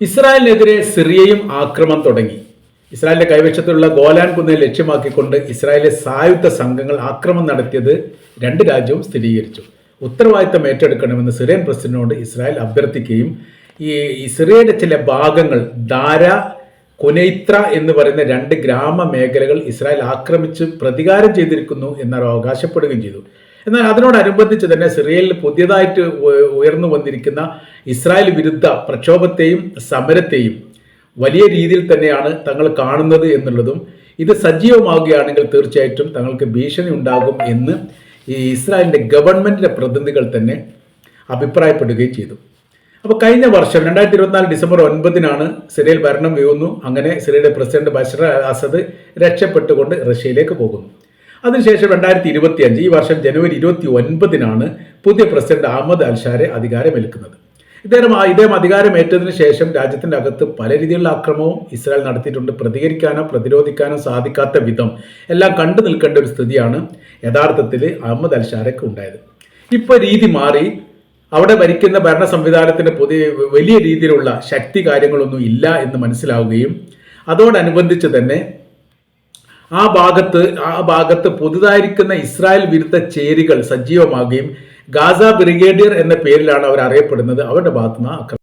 ഇസ്രായേലിനെതിരെ സിറിയയും ആക്രമണം തുടങ്ങി. ഇസ്രായേലിന്റെ കൈവശത്തുള്ള ഗോലാൻ കുന്നിനെ ലക്ഷ്യമാക്കിക്കൊണ്ട് ഇസ്രായേലിലെ സായുധ സംഘങ്ങൾ ആക്രമണം നടത്തിയത് രണ്ട് രാജ്യവും സ്ഥിരീകരിച്ചു. ഉത്തരവാദിത്തം ഏറ്റെടുക്കണമെന്ന് സിറിയൻ പ്രസിഡന്റിനോട് ഇസ്രായേൽ അഭ്യർത്ഥിക്കുകയും ഈ സിറിയയുടെ ചില ഭാഗങ്ങൾ ദാര കുനൈത്ര എന്ന് പറയുന്ന രണ്ട് ഗ്രാമ മേഖലകൾ ഇസ്രായേൽ ആക്രമിച്ച് പ്രതികാരം ചെയ്തിരിക്കുന്നു എന്നവർ അവകാശപ്പെടുകയും ചെയ്തു. എന്നാൽ അതിനോടനുബന്ധിച്ച് തന്നെ സിറിയയിൽ പുതിയതായിട്ട് ഉയർന്നു വന്നിരിക്കുന്ന ഇസ്രായേൽ വിരുദ്ധ പ്രക്ഷോഭത്തെയും സമരത്തെയും വലിയ രീതിയിൽ തന്നെയാണ് തങ്ങൾ കാണുന്നത് എന്നുള്ളതും ഇത് സജീവമാവുകയാണെങ്കിൽ തീർച്ചയായിട്ടും തങ്ങൾക്ക് ഭീഷണി ഉണ്ടാകും എന്ന് ഈ ഇസ്രായേലിന്റെ ഗവൺമെന്റിന്റെ പ്രതിനിധികൾ തന്നെ അഭിപ്രായപ്പെടുകയും ചെയ്തു. അപ്പോൾ കഴിഞ്ഞ വർഷം രണ്ടായിരത്തി ഇരുപത്തിനാല് ഡിസംബർ ഒൻപതിനാണ് സിറിയയിൽ ഭരണം വീഴുന്നു. അങ്ങനെ സിറിയയുടെ പ്രസിഡന്റ് ബഷർ അസദ് രക്ഷപ്പെട്ടുകൊണ്ട് റഷ്യയിലേക്ക് പോകുന്നു. അതിനുശേഷം രണ്ടായിരത്തി ഇരുപത്തി അഞ്ച് ഈ വർഷം ജനുവരി ഇരുപത്തി ഒൻപതിനാണ് പുതിയ പ്രസിഡന്റ് അഹമ്മദ് അൽഷാരെ അധികാരമേൽക്കുന്നത്. ഇദ്ദേഹം ഇദ്ദേഹം അധികാരമേറ്റതിനു ശേഷം രാജ്യത്തിന്റെ അകത്ത് പല രീതിയിലുള്ള ആക്രമവും ഇസ്രായേൽ നടത്തിയിട്ടുണ്ട്. പ്രതികരിക്കാനോ പ്രതിരോധിക്കാനോ സാധിക്കാത്ത വിധം എല്ലാം കണ്ടു നിൽക്കേണ്ട ഒരു സ്ഥിതിയാണ് യഥാർത്ഥത്തിൽ അഹമ്മദ് അൽഷാരക്ക് ഉണ്ടായത്. ഇപ്പോൾ രീതി മാറി. അവിടെ ഭരിക്കുന്ന ഭരണ സംവിധാനത്തിന് പുതിയ വലിയ രീതിയിലുള്ള ശക്തി കാര്യങ്ങളൊന്നും ഇല്ല എന്ന് മനസ്സിലാവുകയും അതോടനുബന്ധിച്ച് തന്നെ ആ ഭാഗത്ത് ആ ഭാഗത്ത് പുതുതായിരിക്കുന്ന ഇസ്രായേൽ വിരുദ്ധ ചേരികൾ സജീവമാകുകയും ഗാസ ബ്രിഗേഡിയർ എന്ന പേരിലാണ് അവർ അറിയപ്പെടുന്നത്. അവരുടെ ഭാഗത്തുനിന്ന് ആക്രമണം